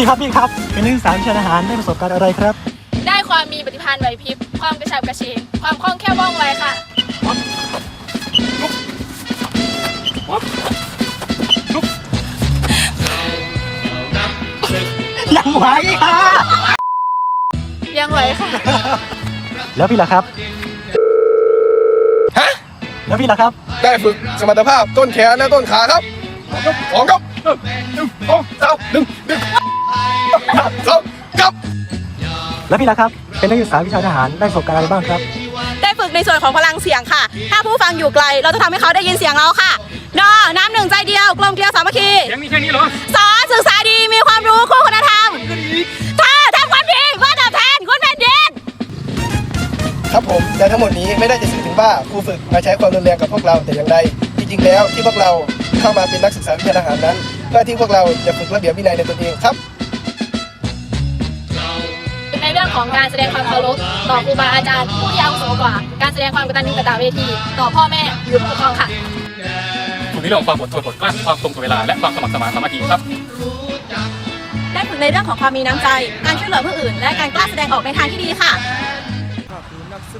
พี่ครับพี่ครับเป็นนักศึกษาวิชาทหารได้ประสบการณ์อะไรครับ ได้ความมีปฏิภาณไหวพริบ ความกระฉับกระเฉง ความคล่องแคล่วว่องไวค่ะ ยังไหวค่ะ ยังไหวค่ะ แล้วพี่ล่ะครับ ฮะ แล้วพี่ล่ะครับ ได้ฝึกสมรรถภาพต้นแขนและต้นขาครับสองครับหนึ่งสองสาม แล้วพี่ล่ะครับ เป็นนักศึกษาวิชาทหารได้ประสบการณ์อะไรบ้างครับ ได้ฝึกในส่วนของพลังเสียงค่ะ ถ้าผู้ฟังอยู่ไกล เราจะทำให้เขาได้ยินเสียงเราค่ะนอน้ำหนึ่งใจเดียวกลมเกลียวสามัคคียังมีแค่นี้เหรอสอศึกษาดีมีความรู้คู่คุณธรรมถ้าทำความดีเพื่อตอบแทนคุณแผ่นดินครับผมแต่ทั้งหมดนี้ไม่ได้จะสื่อถึงว่าครูฝึกมาใช้ความรุนแรงกับพวกเราแต่อย่างใดจริงๆแล้วที่พวกเราเข้ามาเป็นนักศึกษาวิชาทหารนั้นเพื่อที่พวกเราจะฝึกระเบียบวินัยในตนเองครับในเรื่อง ของการแสดงความเคารพต่อครูบาอาจารย์ผู้ที่อาวุโสกว่า การแสดงความกตัญญูกตเวที ต่อพ่อแม่หรือผู้ปกครองค่ะฝึกในเรื่องของความอดทนอดกลั้นความตรงต่อเวลาและความสมัครสมานสามัคคีครับได้ฝึกในเรื่องของความมีน้ำใจ การช่วยเหลือผู้อื่น และการกล้าแสดงออกในทางที่ดีค่ะ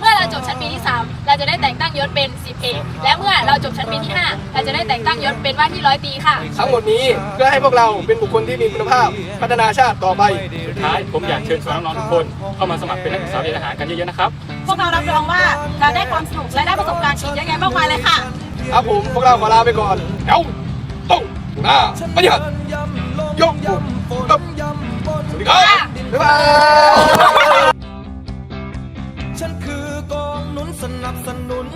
เมื่อเราจบชั้นปีที่3 เราจะได้แต่งตั้งยศเป็นสิบเอกและเมื่อเราจบชั้นปีที่5เราจะได้แต่งตั้งยศเป็นว่าที่ร้อยตรีค่ะ ทั้งหมดนี้เพื่อให้พวกเราเป็นบุคคลที่มีคุณภาพ พัฒนาชาติต่อไป สุดท้ายผมอยากเชิญชวนน้องๆทุกคนเข้ามาสมัครเป็นนักศึกษาวิทยาทหารกันเยอะๆนะครับ พวกเรารับรองว่าเราได้ความสนุกและได้ประสบการณ์ชีวิตเยอะแยะมากมายเลยค่ะ ครับผมพวกเราขอลาไปก่อนเดี๋ยวต้องหน้าปฏิหัดยกปุ๊บปึ๊บสวัสดีครับบ๊ายบาย สนับสนุน